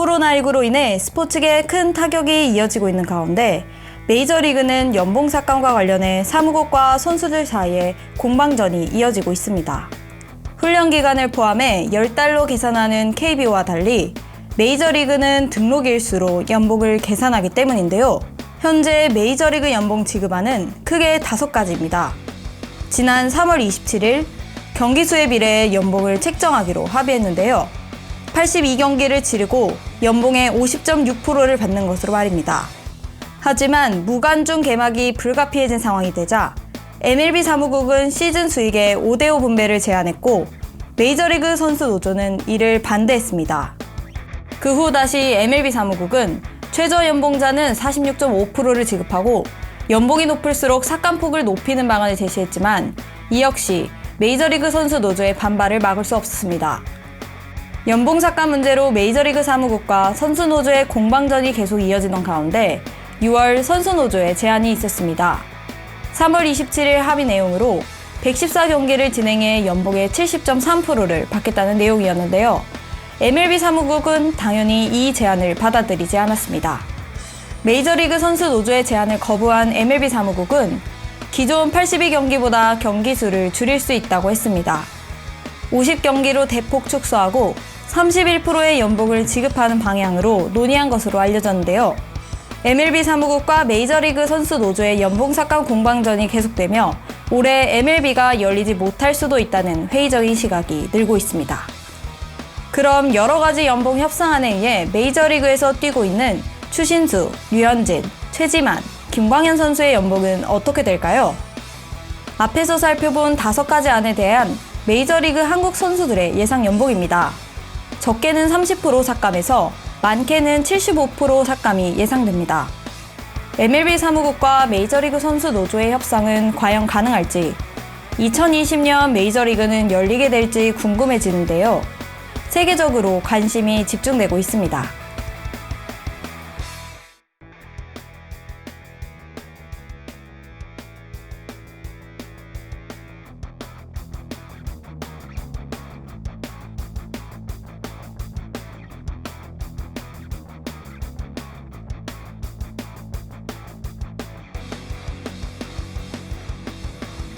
코로나19로 인해 스포츠계에 큰 타격이 이어지고 있는 가운데 메이저리그는 연봉 삭감과 관련해 사무국과 선수들 사이에 공방전이 이어지고 있습니다. 훈련 기간을 포함해 10달로 계산하는 KBO와 달리 메이저리그는 등록일수로 연봉을 계산하기 때문인데요. 현재 메이저리그 연봉 지급안은 크게 다섯 가지입니다. 지난 3월 27일 경기 수에 비례해 연봉을 책정하기로 합의했는데요. 82경기를 치르고 연봉의 50.6%를 받는 것으로 말입니다. 하지만 무관중 개막이 불가피해진 상황이 되자 MLB 사무국은 시즌 수익의 5대5 분배를 제안했고 메이저리그 선수 노조는 이를 반대했습니다. 그 후 다시 MLB 사무국은 최저 연봉자는 46.5%를 지급하고 연봉이 높을수록 삭감폭을 높이는 방안을 제시했지만 이 역시 메이저리그 선수 노조의 반발을 막을 수 없었습니다. 연봉 삭감 문제로 메이저리그 사무국과 선수 노조의 공방전이 계속 이어지던 가운데 6월 선수 노조에 제안이 있었습니다. 3월 27일 합의 내용으로 114경기를 진행해 연봉의 70.3%를 받겠다는 내용이었는데요. MLB 사무국은 당연히 이 제안을 받아들이지 않았습니다. 메이저리그 선수 노조의 제안을 거부한 MLB 사무국은 기존 82경기보다 경기 수를 줄일 수 있다고 했습니다. 50경기로 대폭 축소하고 31%의 연봉을 지급하는 방향으로 논의한 것으로 알려졌는데요. MLB 사무국과 메이저리그 선수 노조의 연봉 삭감 공방전이 계속되며 올해 MLB가 열리지 못할 수도 있다는 회의적인 시각이 늘고 있습니다. 그럼 여러 가지 연봉 협상안에 의해 메이저리그에서 뛰고 있는 추신수, 류현진, 최지만, 김광현 선수의 연봉은 어떻게 될까요? 앞에서 살펴본 다섯 가지 안에 대한 메이저리그 한국 선수들의 예상 연봉입니다. 적게는 30% 삭감에서 많게는 75% 삭감이 예상됩니다. MLB 사무국과 메이저리그 선수 노조의 협상은 과연 가능할지 2020년 메이저리그는 열리게 될지 궁금해지는데요. 세계적으로 관심이 집중되고 있습니다.